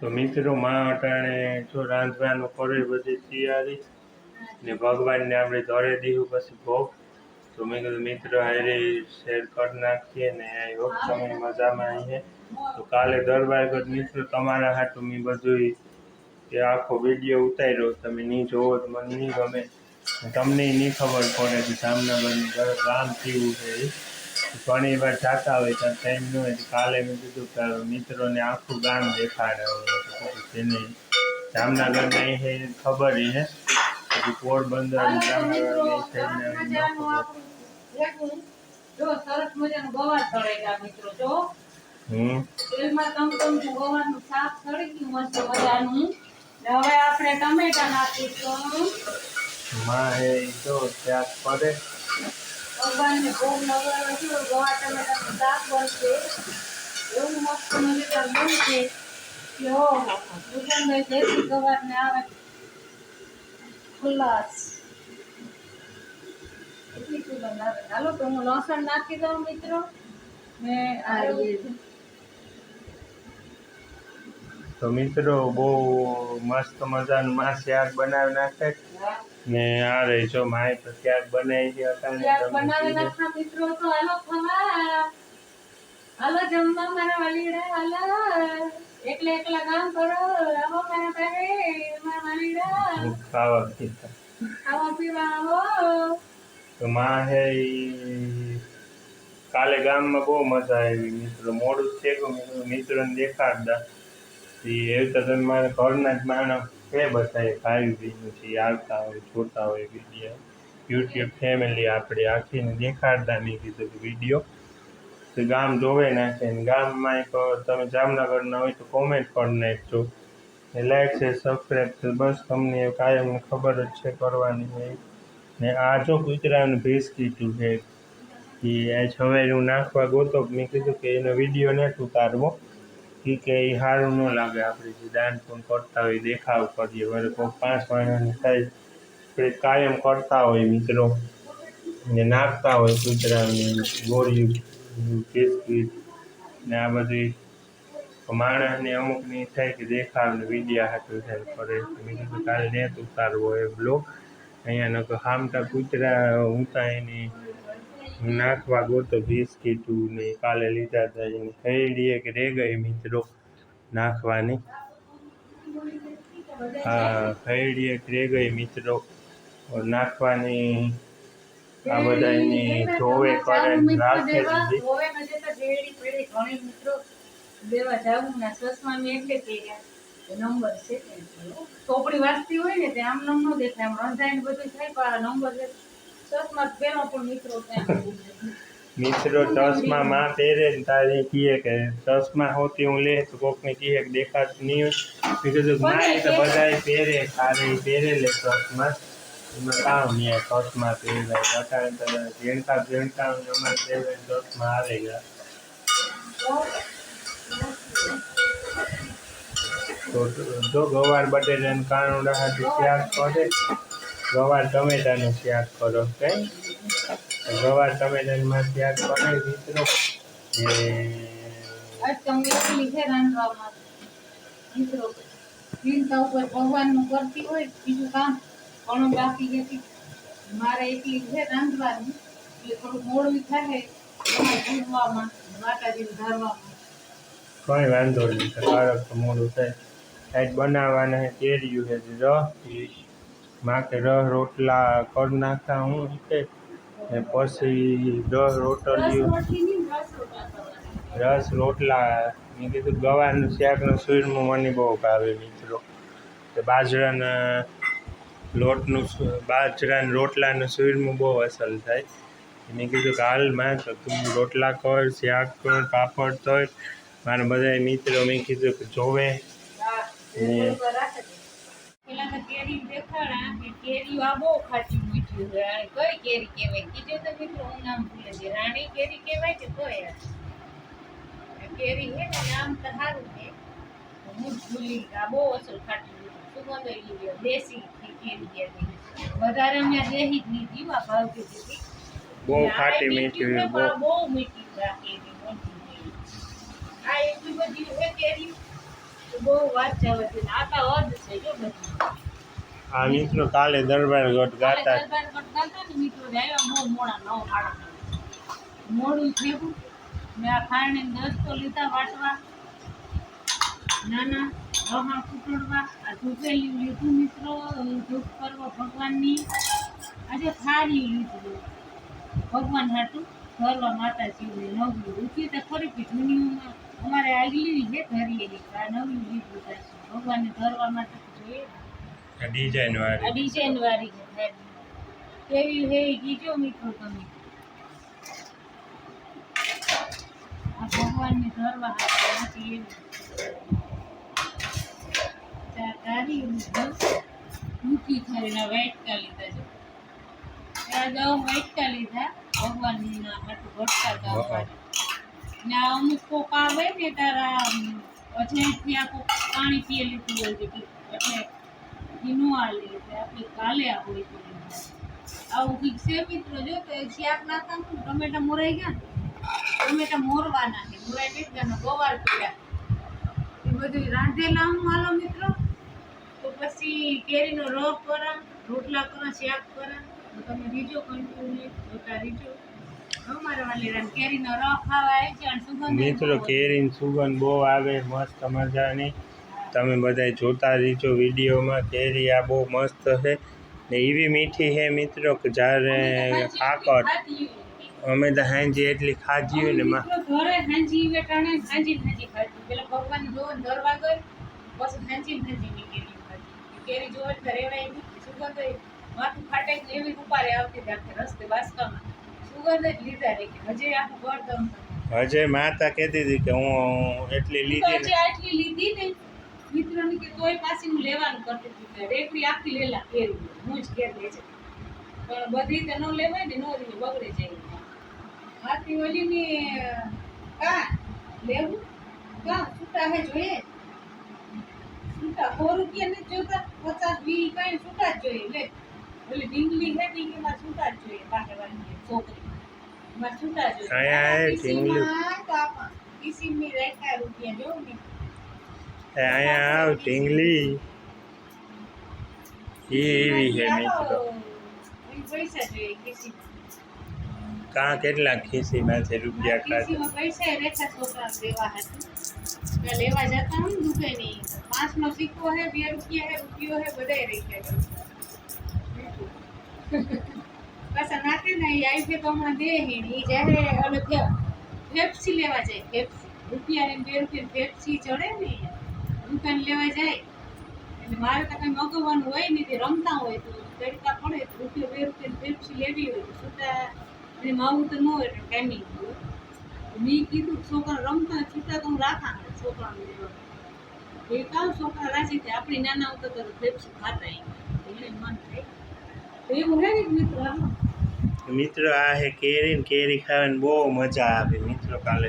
તો મિત્રો, માં અટાણે જો રાંધવાનું કરે બધી તૈયારી ને ભગવાનને આપણે ધરે દીધું પછી ભોગ. તો મેં કીધું, મિત્રો, હારે શેર કરી નાખીએ ને આ તમે મજામાં આવીએ તો કાલે દરબાર કર મિત્રો, તમારા હાટું મેં બધું એ આખો વીડિયો ઉતાર્યો. તમે નહીં જોવો તો મને નહીં ગમે. તમને નહીં ખબર પડે કે જામનગરનું ગામ કેવું છે ઘણી વાર જાતા હોય તો ટાઈમ ન હોય કાલે મેં કીધું કે મિત્રોને આખું ગામ દેખાડે તો તેને જામનગરને એ ખબર હે. પછી પોરબંદર જામનગરમાં એ જો ત્યાગ પડે. ભગવાનને ભોગ લગાડવા છે ગવાર ટમેટાનું શાક બનશે એવું મસ્ત મજેદાર બનશે કે ઓહો ભૂષણભાઈ દેશી ગવારને આવે ખુલ્લાસ એટલી સુગંધ આવે ચાલો તો હું લસણ નાખી દઉં મિત્રો ને આ તો મિત્રો બહુ મસ્ત મજાનું માં શાક બનાવી નાખે ને આ રહી છો. માય તો બનાવી છે કીધું. મિત્રો તો હાલો ખવા. હાલો જમવા મારા વાલીડા હાલો. એકલા એકલા કામ કરો. આવો મારા પાસે મારા વાલીડા. ખાવા પીતા. ખાવા પીવા આવો. તો માં હે કાલે ગામમાં બહુ મજા આવી મિત્રો. મોડું છે કે મિત્રો. મિત્રોને દેખાડતા. એ તો મારા ઘરના જ માણસ છે બધાએ ભાઈ બહેનો છે આવતા હોય, જોતા હોય વીડિયો યુટ્યુબ ફેમિલી આપણે આખીને દેખાડતા નહીં કીધું કે વીડિયો તો ગામ જોવે નાખે ને ગામમાં એક તમે જામનગરના હોય તો કોમેન્ટ પણ નાખજો. એ લાઈક છે સબસ્ક્રાઈબ છે, બસ તમને કાયમ ખબર જ છે કરવાની હોય ને આ જો કૂતરાનું ભેસ કીધું છે કે આ છવેરું નાખવા ગોતો મેં કીધું કે એનો વીડિયો નથી ઉતારવો. ઈ કે એ સારું ન લાગે આપણે જે દાન પણ કરતા હોય દેખાવ કરીએ વરે કોઈ પાંચ મહિનાની થાય આપણે કાયમ કરતા હોય મિત્રો. ને નાખતા હોય કૂતરાને ગોળિયું બિસ્કીટ ને આ બધી. માણસને અમુકની થાય કે દેખાવ ને વિડિયા હાટું થાય કરે મેં કીધું કાલે નેત ઉતારવો એ બ્લોગ અહીંયા નકર હામટા કૂતરા ઊંતા એની નાખવા ગોતો બિસ્કીટું ને કાલે લીધા હતા એને હૈડીએ કે રે ગઈ મિત્રો, નાખવાની. હા હૈડીએ કે રે ગઈ મિત્રો નાખવાની. આ બધા એની ધોવે કરે, રાખે દીધી નંબર છે ચોપડી વાંચતી હોય ને તે આમ નમ ન દેખાય, આમ રંધાઈને બધું થાય, પણ આ નંબર મિત્રો ત્યાં ચશ્મા માં પહેરે ને તારે કહે કે ચશ્મા હોતી હું લે તો કોકને કહે કે દેખાતું નહીં મેં કીધું મારે તો બધાય પહેરે તારે પહેરે લે ચશ્મા એમાં કામ નહીં ચશ્મા પહેરાય. અટાણે તો ઝીણકા ઝીણકા અમારે પહેરે ચશ્મા આવે ગયા. તો જો ગવાર બટેટાનું કાણું હાથું શાક કરે ગવાર ટમેટાનું ત્યાગ કરો કઈ ગવાર ટમેટામાં શાક કરે મિત્રો ભગવાનનું કરતી હોય બીજું કામ ઘણું બાકી જતી મારે એટલી છે રાંધવાનું એટલે થોડું મોડું થાય એમાં માતાજીને ધારવામાં. કઈ વાંધો નહીં કારક મોડું થાય. કાંઈક બનાવવાના કેર્યું છે રસ માં કે રોટલા કરી નાખા હું કે પછી રસ રોટલીઓ. રસ રોટલા મેં કીધું ગવાનું શાકનું સૂરનું મને બહુ ભાવે મિત્રો. કે બાજરાના લોટનું બાજરાના રોટલાનું સ્વીટમાં બહુ અસર થાય. મેં કીધું કે હાલમાં તો તું રોટલા કર શાક કર પાપડ તળ મારા બધા મિત્રો મેં કીધું કે જોવે. પેલા કેરી દેખાડા કે કેરી આ બહુ ખાચી મીઠી હોય. અને કઈ કેરી કહેવાય? કીધું તો મિત્રો હું નામ ભૂલે છે રાણી કેરી કહેવાય કે કઈ આ? આ કેરી હે ને નામ તો સારું છે. હું જ ભૂલી આ બહુ અસલ ખાટી મીઠી. સુગંધ છે. દેશી કેરી કહેવાય વધારે અમે દેહી જ લીધી આ ભાવથી લીધી બહુ ખાટી મીઠી બહુ. મીઠી છે આ કેરી મોટી આ એટલી બધી છે કેરી બહુ વાત જવા છે આ તો અધ છે જો બધી. આ મિત્રો કાલે દરબાર ગોટ ગાતા. દરબાર પર ગાતા ને મિત્રો આવ્યા બહુ મોડા નવ સાડા મોડું થયું. મેં આ ખાઈને દસ્તો લીધા વાટવા. નાના રમા કૂટડવા આ ધૂપેલું લીધું મિત્રો. ધૂપ કરવો ભગવાનની. આજે થાળી લીધું. ભગવાન હાટું. ધરવા માતાજીને નવલું ઉઠી તો ખરી કે જૂનીઓમાં અમારે આગલી છે આ નવલું લીધું છે ભગવાનને ધરવા માટે જોઈએ. ને. ડિઝાઇન આ ડિઝાઇન વાળી છે કેવી છે કીજો મિત્રો તમે. આ ભગવાનને ધરવા નથી એવી ચાર મૂકી થાળીના વાટકા લીધા છે. ત્યાં જાઉં વાટકા લીધા ભગવાનના હાટુ ભટકા ને અમુક કોક આવે ને તારા આ કોક પાણી પીએ લીધું હોય એટલે ઈનો આલે, એટલે આપણે કાલે આવું આવું કંઈક છે મિત્રો, જો તો શાક નાખતા હું ટમેટા મોરાઈ ગયા ટમેટા મોરવાના છે, મોરાઈ ગઈ ગયા ગવાર પીડા એ બધું રાંધેલા હું, હાલો મિત્રો. તો પછી કેરીનો રસ કરા, રોટલા કરા, શાક કરા તમે રીજો કંટ્રોલ જોતા રીજો. મિત્રો કેરીની સુગંધ બહુ આવે મસ્ત મજાની. તમે બધા જોતા રહીજો વિડીયોમાં કેરી આ બહુ મસ્ત છે. ને એવી મીઠી છે મિત્રો કે જ્યારે કાકડ અમે તો હાંજી એટલી ખાધી ને માં. ઘરે હાંજી વેટાણે હાંજી હાંજી ખાધી. પેલા ભગવાન જોવો ને દરવા ગઈ પછી હાંજી હાંજી ની કેરી ખાધી. કેરી જોવે તો રેવાય સુગંધ માથું ફાટે એવી ઉપારે આવતી હતી રસ્તે બાસકામાં સુગંધ જ લીધા રે કે હજે આખું ગળદમ હજે માતા કહેતી હતી કે હું એટલી લીધી હજે ને આટલી લીધી ને મિત્રોની કે તોય પાછી હું લેવાનું કરતી હતી રેકડી આખી લેલા કેરી હું જ ઘેર લે છે. પણ બધી તો ન લેવાય ને નો રી બગડી જાય આથી ઓલીની કા લેવું? કા છૂટા હે જોઈએ? છૂટા સો રૂપિયા નથી જોતા? પચાસ વીસ કઈ છૂટા જ જોઈએ લે. ઓલી ઢીંગલી હે ઢીંગલીમાં છૂટા જ જોઈએ પાકેવાની છોકરી અહીંયા ઢીંગલી. અહીંયા આવ ઢીંગલી. એવી છે મિત્રો કાં કેટલા ખીસીમાં છે રૂપિયા ખાતે? લેવા જતા હું દુખે નહીં પાંચ નો સિક્કો હે બે રૂપિયા હે રૂપિયો હે બધાય રાખ્યા પાછા નાખે ને આવી તો હમણાં દે હેણ એ જ્યારે ઓલો ફેપ્સી લેવા જાય ફેપ્સી રૂપિયા ને બે રૂપિયા ફેપ્સી ચડે ને દુકાન લેવા જાય. એટલે મારે તો કંઈ મગવવાનું હોય નહીં રમતા હોય તો તડકા પડે તો રૂપિયા બે રૂપિયા ફેપ્સી લેવી હોય તો છૂટા, અને માવું તો ન હોય એટલે ટાઈમિંગ મેં કીધું છોકરા રમતા છૂટા તો હું રાખા છોકરાને લેવા. એ કામ છોકરા રાજી થાય, આપણી નાના હતા તો ફેપ્સી ખાતા એને મન થાય. એવું હે ને મિત્રો. મિત્રો આ હે કેરી ને કેરી ખાવાની બહુ મજા આવે. મિત્રો કાલે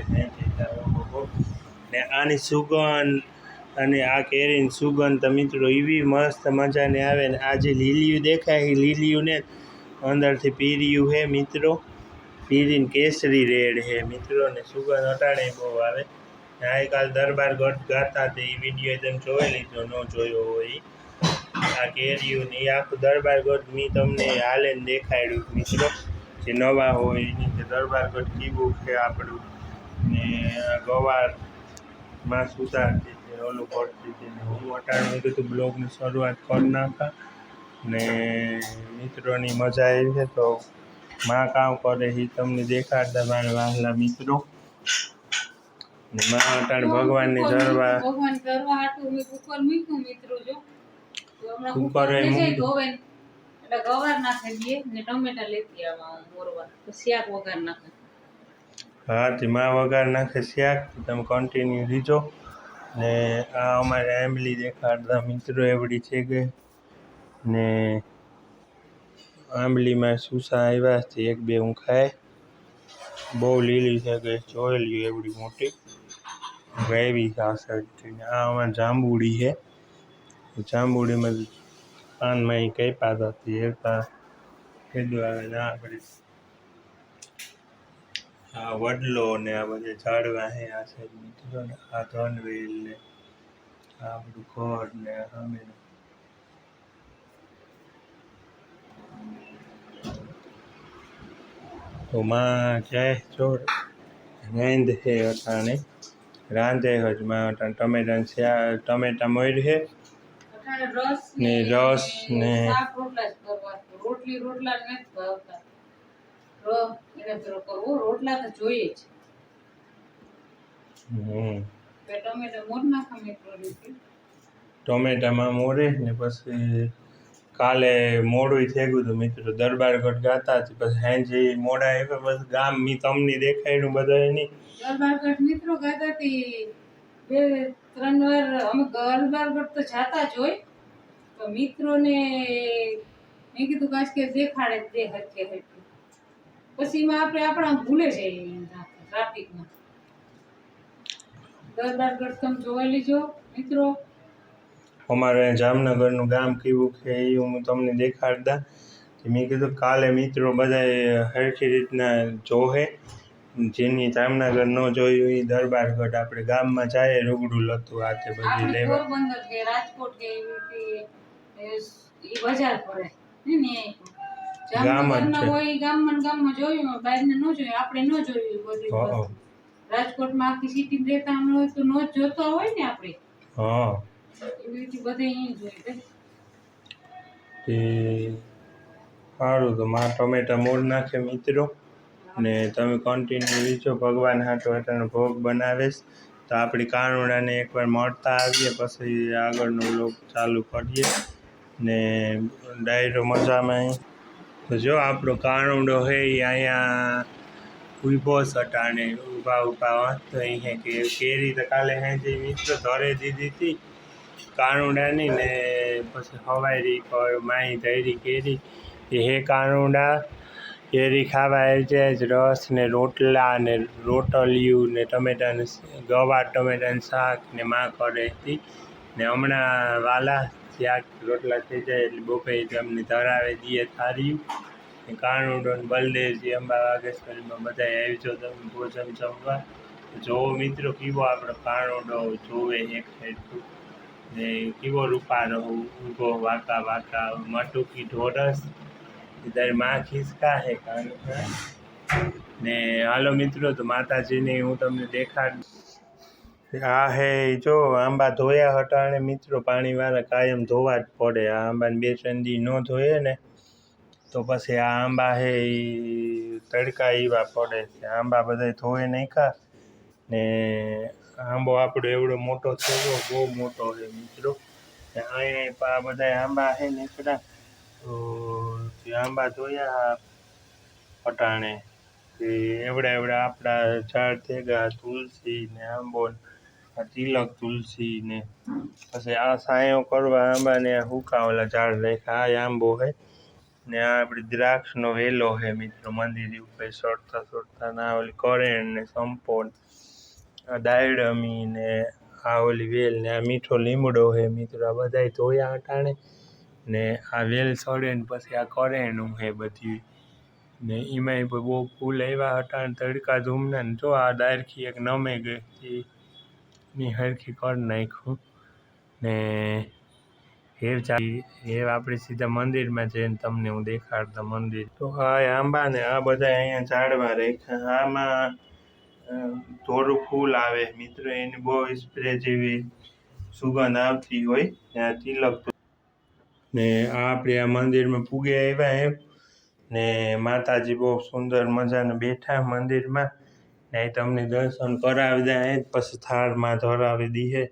ને આની સુગંધ અને આ કેરીની સુગંધ મિત્રો એવી મસ્ત મજાની આવે ને આ જે લીલીયું દેખાય એ લીલીયું ને અંદરથી પીરિયું હે મિત્રો. પીરીને કેસરી રેડ હે મિત્રો ને સુગંધ અટાણે બહુ આવે. કાલ દરબાર ગઢ ગાતા તે એ વીડિયો તમે જોઈ લીધો, ન જોયો હોય. આ કેરીયું ને એ આખું દરબાર ગઢ મેં તમને હાલે દેખાડ્યું મિત્રો. જે નવા હોય એની જે દરબાર ગઢ કીવું છે આપણું. ને ગવારમાં હતી ઓલું પડતી હતી ને હું અટાણું કીધું બ્લોગની શરૂઆત કરી નાખા. ને મિત્રોની મજા આવી છે તો માં કામ કરે એ તમને દેખાડતા મારા વહાલા મિત્રો. ને માં અટાણ ભગવાનની જરવા ભગવાન કરવા હાટું મેં મૂક્યું મિત્રો જો. કુકર કુકર એ થઈ જાય મૂકી. ધોવે ને. એટલે ગવાર નાખી દઈએ ને ટમેટા લેતી આવા મોરવા તો શાક વઘાર નાખે. હા નાખે શાક. તમે કન્ટિન્યુ રીજો ને આ અમારે એમલી દેખાડતા મિત્રો એવડી છે કે ને આંબલીમાં સુસા આવ્યા છે. એક બે હું ખાય. બહુ લીલી છે કે જોયેલી એવડી મોટી. છે આ આ અમારે જાંબુડી છે. જાંબુડીમાં પાનમાં એ કઈ પાત હેરતા આવે ના આપણે આ વડલો ને આ બધે ઝાડવા હે, આ સાઈડ મિત્રો ને, આ ધનવેલ ને, આ બધું ઘર ને અમે તો માં જય ચોર રાંધ હે અટાણે? રાંધે હજમાં ટમેટા ટમેટા મોર હે? ને રસ ને- રોટલા રોટલી નથી ભાવતા. એને કરવો રોટલા તો જોઈએ જ. ટોમેટામાં મોરે ને પછી કાલે મોડું થઈ ગયું હતું મિત્રો. દરબારગઢ ગાતા હતી પછી સાંજે મોડા આવ્યા પછી ગામ મી તમને દેખાડ્યું બધા દરબાર ગઢ મિત્રો ગાતા હતી બે ત્રણ વાર અમે ગરબારગઢ તો જાતા જ હોય. તો મિત્રોને મેં કીધું કાશ કે દેખાડે જ દે હરખે હરખે. પછી એમાં આપણે આપણા ભૂલે જઈએ ટ્રાફિકમાં. ગરબારગઢ તમે જોઈ લીજો મિત્રો. અમારે જામનગરનું ગામ કેવું છે એ હું તમને દેખાડતા. મેં કીધું કાલે મિત્રો બધા સરખી રીતના જોહે. જેની જામનગર ન જોયું એ દરબારગઢ આપણે ગામમાં જાય રૂબડું લતું હાથે બધી લેવા. રાજકોટ કે એ બજાર પડે ને ગામ જ જામનગરના છે. હોય ગામમાં ગામમાં જોયું બહારને ન જોયું આપણે ન જોયું એ બધી હં. વસ્તુ. રાજકોટમાં આખી સિટી રહેતા હોય તો ન જ હોય ને આપણે. હા. એવી રીતે બધે અહીં જોઈ સારું તો માં ટમેટા મોર નાખે મિત્રો. ને તમે કન્ટિન્યુ રીચો ભગવાન હાટો હાટાનો ભોગ બનાવેશ. તો આપણી કાનુડાને એકવાર મળતા આવીએ પછી આગળનો લોક ચાલુ કરીએ. ને ડાયરો મજામાં. તો જો આપણો કાનુડો હે એ અહીંયા ઊભો સટાણે ઊભા ઊભા વાંચતો અહીંયા કે, કેરી તો કાલે હે જે મિત્ર ધરે દીધી હતી, કાનુડાની ને પછી હવારી પર માઈ ધૈરી કેરી. કે હે કાનુડા, કેરી ખાવા આવી જ રસ ને રોટલા ને રોટલિયું ને ટમેટાને ગવા ટમેટાનું શાક ને માં કરે હતી ને હમણાં વાલા શાક રોટલા થઈ જાય એટલે બપોરે તમને ધરાવે દઈએ થાર્યું ને બલદેવજી અંબા વાગેશ્વરીમાં બધા આવી જાઓ તમે ભોજન જમવા. જોવો મિત્રો, કેવો આપણો કાણુડો જોવે એક સાઈડ ને કેવો રૂપારો ઊભો વાંકા વાંકા, મટુકી ઢોરસ. ઇધરમાં ખિસકા હે કાનુડા ને હાલો મિત્રો, તો માતાજીને હું તમને દેખાડ આ હે, જો આંબા ધોયા હટાણે મિત્રો, પાણીવાળા કાયમ ધોવા જ પડે. આ આંબાને બે દી ન ધોઈએ ને, તો પછી આ આંબા હે એ તડકા એવા પડે છે. આંબા બધા ધોએ નાખ્યા ને, આંબો આપણો એવડો મોટો થયો બહુ મોટો છે, મિત્રો. ને અહીંયા આ બધા આંબા હે નીકળ્યા. તો આંબા ધોયા અટાણે તે એવડા એવડા આપણા ઝાડ થઈ તુલસી ને આંબો ને તિલક, તુલસી ને પછી આ સાયો કરવા આંબાને આ હુકા ઓલા ઝાડ રાખ્યા. આ આંબો છે ને આ આપણી દ્રાક્ષનો વેલો હે મિત્રો મંદિર ઉપર ચડતા ચડતા ના ઓલી કરેણ ને સંપો આ દાયડમી ને આ ઓલી વેલ ને આ મીઠો લીમડો હે મિત્રો, આ બધાય ધોયા અટાણે ને આ વેલ સડે ને પછી આ કરેણું હે બધી ને એમાંય બહુ ફૂલ આવ્યા હતા તડકા ધૂમના ને જો આ ડાયરખી એક નમે ગઈ ની હરખી કરી નાખ્યું ને હેર ચાલી હેર આપણે સીધા મંદિરમાં જઈને તમને હું દેખાડતા મંદિર. તો આ આંબા ને આ બધા અહીંયા ઝાડવા રાખ્યા. આમાં થોડું ફૂલ આવે. મિત્રો, એની બહુ સ્પ્રે જેવી સુગંધ આવતી હોય ને આ તિલક ને આ આપણે આ મંદિરમાં પૂગે આવ્યા એમ. ને માતાજી બહુ સુંદર મજાને બેઠા મંદિરમાં. ને અહીં તમને દર્શન કરાવી દે જ પછી થાળમાં ધરાવી દઈએ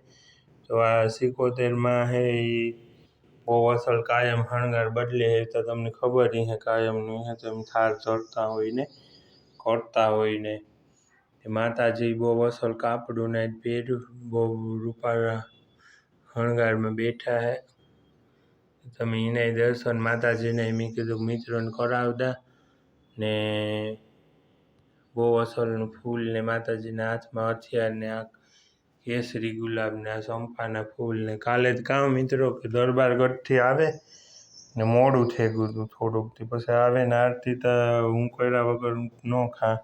તો આ સિકોતેરમાં હે એ બહુ અસલ કાયમ હણગાર બદલે હે, તો તમને ખબર નહીં હે કાયમનું, હે તમે થાળ ધરતા હોય ને, કરતા હોય ને. માતાજી બહુ અસલ કાપડું ને પેર બહુ રૂપાળા હણગારમાં બેઠા હે. તમે એને દર્શન માતાજીને મેં કીધું મિત્રોને કરાવતા ને બહુ અસલનું ફૂલ ને માતાજીના હાથમાં હથિયાર ને આ કેસરી ગુલાબને આ ચંપાના ફૂલ ને. કાલે જ કામ મિત્રો કે દરબારગઢથી આવે ને મોડું થઈ ગયું હતું થોડુંક પછી આવે ને આરતી તો હું કર્યા વગર ન ખા.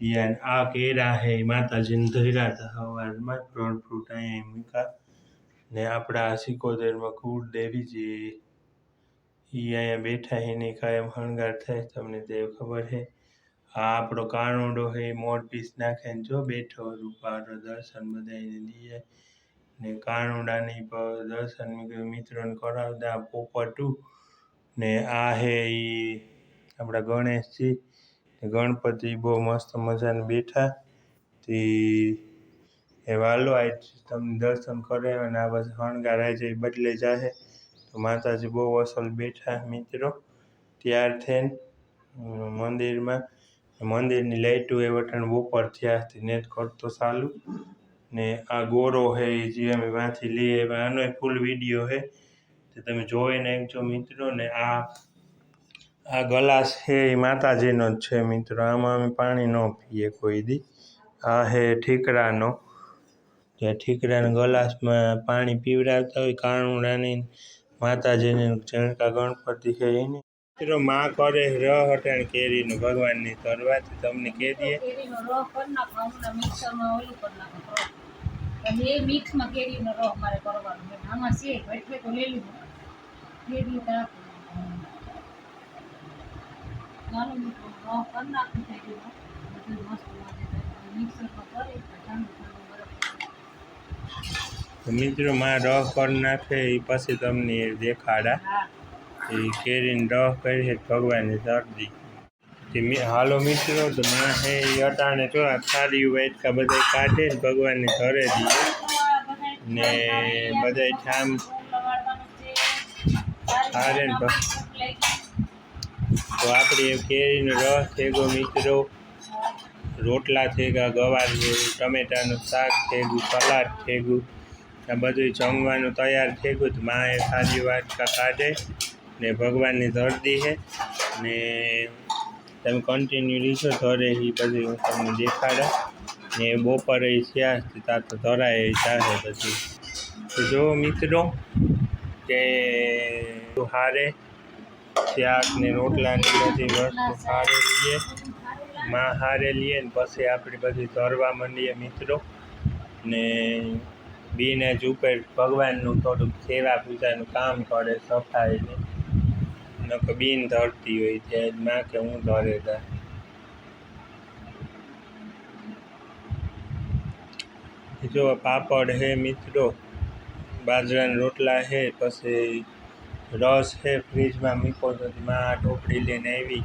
યાર આ કેરા હે માતાજીને ધર્યા હતા સવારમાં ત્રણ ફ્રૂટ અહીંયા મૂકા ને આપણા સિકોતેરમાં કુળદેવીજી એ અહીંયા બેઠા એને કાયમ હણગાર થાય તમને તે ખબર છે આ આપણો કાણો ડોહે એ મોર પીસ નાખે જો બેઠો રૂપારો દર્શન બધાને દીએ ને કાનુડાની પ- દર્શન મિત્રોને કરાવતા પોપટું. ને આ હે ઈ આપણા ગણેશજી. ગણપતિ બહુ મસ્ત મજાને બેઠા. તે એ વાલો આજ તમને દર્શન કરે અને આ બસ શણગાર આજે બદલે જાહે. તો માતાજી બહુ અસલ બેઠા મિત્રો. ત્યાર થઈને મંદિરમાં મંદિરની લાઇટો એ વટાણ બપોર થયા ને કરતો ચાલુ. ને આ ગોરો હે એ જે અમે વાંચી લઈએ આનો ફૂલ વીડિયો હે. તે તમે જોઈ નાખજો મિત્રો. ને આ આ ગલાસ છે એ માતાજીનો જ છે મિત્રો. આમાં અમે પાણી ન પીએ કોઈ દી. આ હે ઠીકરાનો. જે ઠીકરાના ગલાસમાં પાણી પીવડાવતા હોય, કાણુડાની માતાજીની જણકા ગણપતિ છે એની. મિત્રો માં કરે ર હટાણ કેરીનું ભગવાનની કરવાથી તમને કહી દઈએ. કેરીનો રસ કરી નાખો હમણાં મિક્સરમાં ઓલું કરી નાખો રસ. એટલે એ મિક્સમાં કેરીનો રસ મારે કરવાનો છે. આમાં છે એટલે તો લઈ કેરી તો આપી. નાનો મિત્રો રસ કરી નાખું કેરીનો. બધું મસ્ત મિક્સરમાં કરી ઠંડુ ઠંડુ મિત્રો માં રહ કરી નાખે એ પછી તમને દેખાડા. એ કેરીને રહ કરી છે, ભગવાનની શરદી તે હાલો મિત્રો, તો માં હે એ અટાણે જો આ થાળી વાટકા બધા કાઢે ને ભગવાનને ધરે દઈએ ને બધાય ઠામ હારે ને તો આપણે કેરીનો રસ થેગો મિત્રો, રોટલા થેગા ગવાર જેવું ટમેટાનું શાક થેગું સલાડ થેગું આ બધું જમવાનું તૈયાર થેગું તો માએ સારી વાટકા કાઢે. ને ભગવાનની ધરતી છે ને તમે કન્ટિન્યુ રીશો ધરે એ બધું હું તમને દેખાડે. ને બપોરે થયા ત્યાં તો ધરાય ચાલે પછી. તો જો મિત્રો, કે હારે, શાક ને રોટલાની બધી વસ્તુ હારે લઈએ. માં હારે લઈએ ને પછી આપણે બધી ધરવા માંડીએ મિત્રો. ને બીને જ ઉપર ભગવાનનું થોડુંક સેવા પૂજાનું કામ કરે, સફાઈને. નકર બીન ધરતી હોય ત્યાં માં કે હું ધરે તા જો પાપડ હે મિત્રો, બાજરાના રોટલા હે, પછી રસ હે, ફ્રીજમાં મૂકો તો માં ટોપડી લઈને આવી.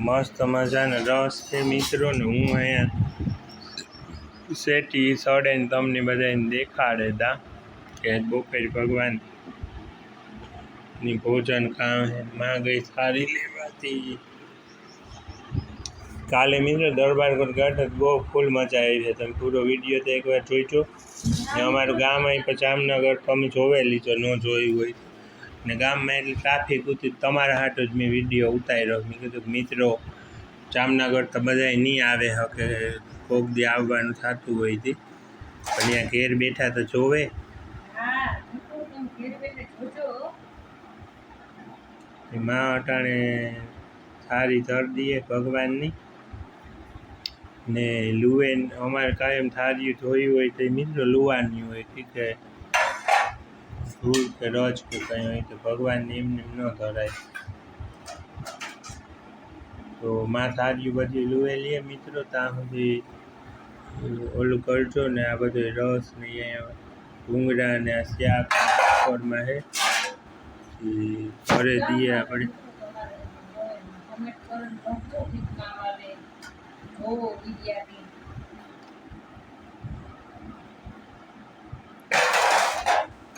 મસ્ત મજાનો રસ છે મિત્રો, ને હું અહીંયા શેટી સડે ને તમને બધાને દેખાડે તા. કે બપોર ભગવાનની ભોજનમાં ગઈ સારી લેવાતી. કાલે મિત્ર દરબાર ગઢ બહુ ફૂલ મજા આવી છે. તમે પૂરો વીડિયો તો એકવાર જોઈજો. ને અમારું ગામ અહીં પછી જામનગર તમે જોવેલી છો ન જોયું હોય. ને ગામમાં એટલી ટ્રાફિક હતી, તમારા હાટો જ મેં વીડિયો ઉતાર્યો. મેં કીધું મિત્રો, જામનગર તો બધાય નહીં આવે હકે, કોક દી આવવાનું થતું હોય તે. પણ અહીંયા ઘેર બેઠા તો જોવે હા હું તો તમે ઘેર બેઠા જોજો એમાં અટાણે સારી ધરદીએ ભગવાનની. ને લુએ અમારે કાયમ થારી ધોયું હોય તો મિત્રો લુવાની હોય કે ધૂળ કે રજ કે કંઈ હોય તો ભગવાનને એમને એમ ન ધરાય. તો માં થાર્યું બધી લુવેલી હે મિત્રો, ત્યાં સુધી ઓલું કરજો ને આ બધો રસ ને અહીંયા ભૂંગળા ને આ શાક હે. ઘરે દઈએ આપણે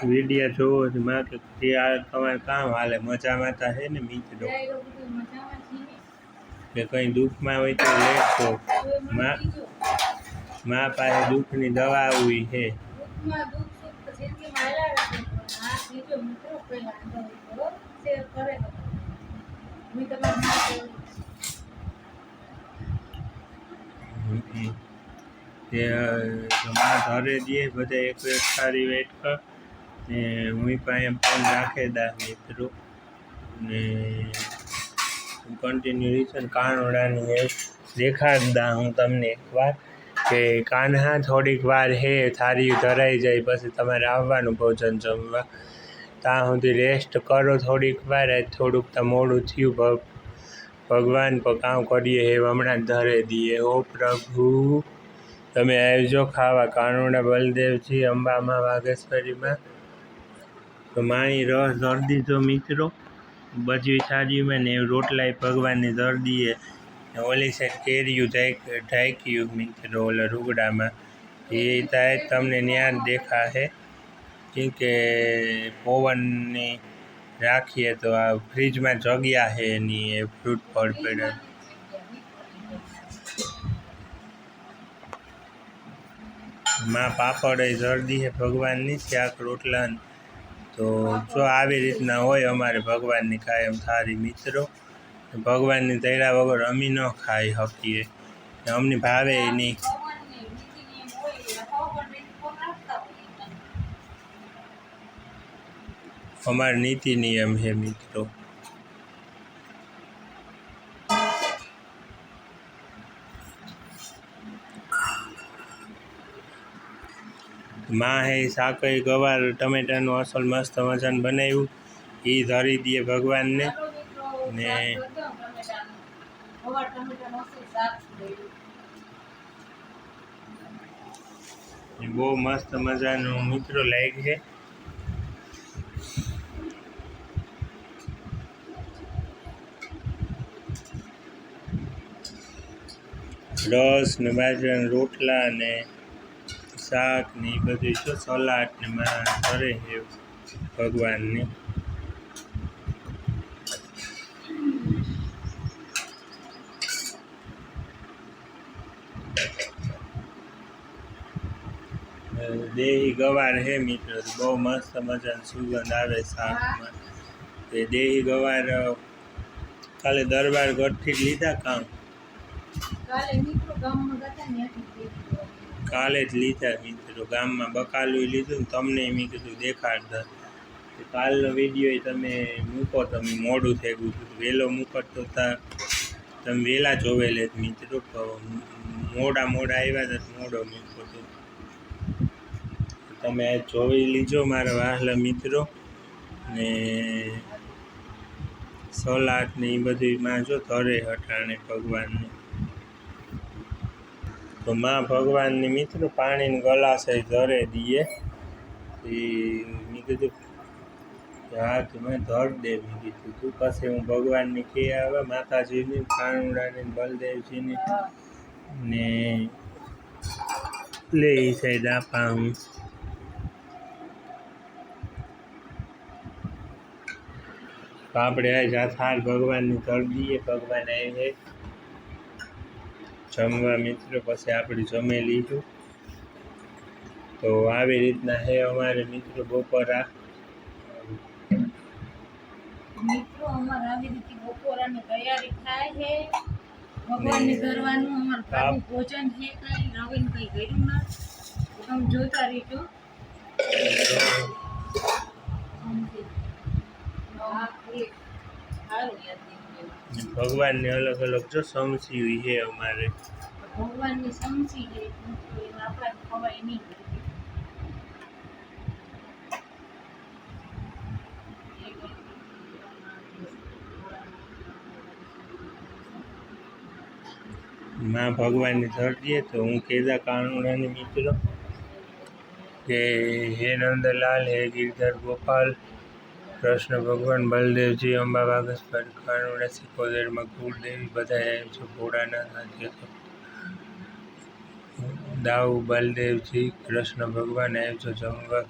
વિડિયા જોવો છે. માં કે તે આ તમારે કામ હાલે. મજામાં તા હે ને, મિત્રો? કે કંઈ દુઃખમાં હોય તો મને માં માં પાસે દુઃખની દવા આવી છે દુઃખ સુખ તો કે માયલા રાખે આ મિત્રો પહેલા અંદર કરો શેર કરે તો હું તમારી માં કહું હમ. તે માં ઘરે દે, બધા એક એક સારી વેટ કર. ને હું એમ ફોન રાખે દા મિત્રો. ને કન્ટિન્યુ રીસન કાનોડાની એ દેખાડદા હું તમને એક વાર કે કાન્હા થોડીક વાર હે, થારી ધરાઈ જાય, પછી તમારે આવવાનું ભોજન જમવા. ત્યાં સુધી રેસ્ટ કરો થોડીક વાર થોડુંક તો મોડું થયું. ભગ, ભગવાન પર કામ કરીએ હે, હમણાં ધરે દઈએ ઓ પ્રભુ. તમે આવજો ખાવા, કાનુડા બલદેવજી અંબામાં, વાઘેશ્વરીમાં. તો માણી રસ દર્દી દીધો મિત્રો, બધી મેં ને રોટલાય ભગવાનની દર્દીએ ઓલી સાઈડ કેરીયું ઢાંક, ઢાંક્યું મિત્રો, ઓલા રૂગડામાં. એ થાય તમને ન્યાન દેખાશે. કેમ કે પવનની રાખીએ તો આ ફ્રીજમાં જગ્યા છે એની, એ ફ્રૂટ ફળ પડે. માં પાપડ એ જરદી છે ભગવાનની શાક રોટલા તો જો આવી રીતના હોય અમારે ભગવાનની કાયમ થારી મિત્રો. ભગવાનની તૈરા વગર અમી ન ખાઈ શકીએ. અમને ભાવે નહીં ભગવાનની નીતિ નિયમ હોય એટલે ખબર નહીં કોણ રાખતા હોય અમાર નીતિ નિયમ છે મિત્રો. માં હે સાકઈ ગવાર, ટમેટાનું અસલ મસ્ત મજાનું બનાવ્યું. એ ધરી દઈએ ભગવાનને. ને- બહુ મસ્ત મજાનું મિત્રો લાઈક છે. રસ ને બાજરાના રોટલા ને શાક ને એ બધું શું સલાડ ને માં કરે છે ભગવાનને. દેહી ગવાર હે મિત્રો, બહુ મસ્ત મજાની સુગંધ આવે શાકમાં. એ દેહી ગવાર કાલે દરબાર ગઢથી લીધા કામ. કાલે જ લીધા મિત્રો ગામમાં બકાલું લીધું ને તમને મેં કીધું દેખાડતા. કાલનો વીડિયો તમે મૂકો, તમે મોડું થઈ ગયું. હતું વહેલો મૂકતો તા, તમે વહેલા જોવેલે મિત્રો પણ મોડા મોડા આવ્યા હતા મોડો મૂકો તો. તમે જોઈ લીજો મારા વહાલા મિત્રો. ને સલાડ ને એ બધું માં જો ધરે હટાણે ભગવાનને. તો માં ભગવાનની મિત્ર પાણીની ગલાસે ધરે દીએ. એ મેં કીધું હા કે મેં ધર દે, મેં કીધું. તું પછી હું ભગવાનની કે આવે, માતાજીની કાનુડાની બલદેવજીની ને લે એ સાઈડ આપા હું. આપણે આ થાળ ભગવાનની ધર દઈએ ભગવાન આવે જમવા મિત્રો પછી આપણે જમી લીધું તો આવી રીતના હે અમારે મિત્રો બપોરા. મિત્રો અમારે આવી રીતે બપોરાની તૈયારી થાય છે. ભગવાનને કરવાનું અમારું ભાગનું ભોજન છે કંઈ નવીન કંઈ કર્યું ના. તમે જોતા રહીજો. સારું યાદ ભગવાનને અલગ અલગ જો સમસી હોય છે અમારે. ભગવાનની સમજી છે આપણા ખવાય નહીં. માં ભગવાનની ધર તો હું કેદા કાનુડાની મિત્રો. કે હે નંદલાલ હે ગિરધર ગોપાલ કૃષ્ણ ભગવાન, બલદેવજી અંબા વાઘેશ્વર કાનુડા સિકોદરમાં કુળદેવી બધા એમ છે, ભોળાનાથ સાથે દાઉ, બલદેવજી, કૃષ્ણ ભગવાન એમ છો, જમવા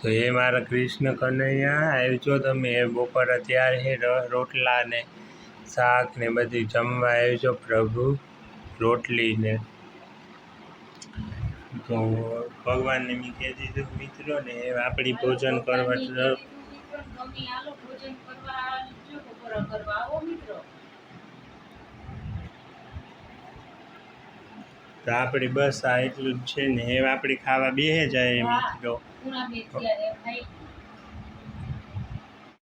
તો એ મારા કૃષ્ણ કનૈયા આવજો તમે, એ બપોરે ત્યારે હે રોટલા ને શાક ને બધું જમવા આવજો પ્રભુ રોટલી ને તો ભગવાનને મેં કહી દીધું મિત્રો ને એ આપણી ભોજન કરવા તરફ તો આપણી બસ આ એટલું જ છે ને એ આપણે ખાવા બેહે જાય મિત્રો.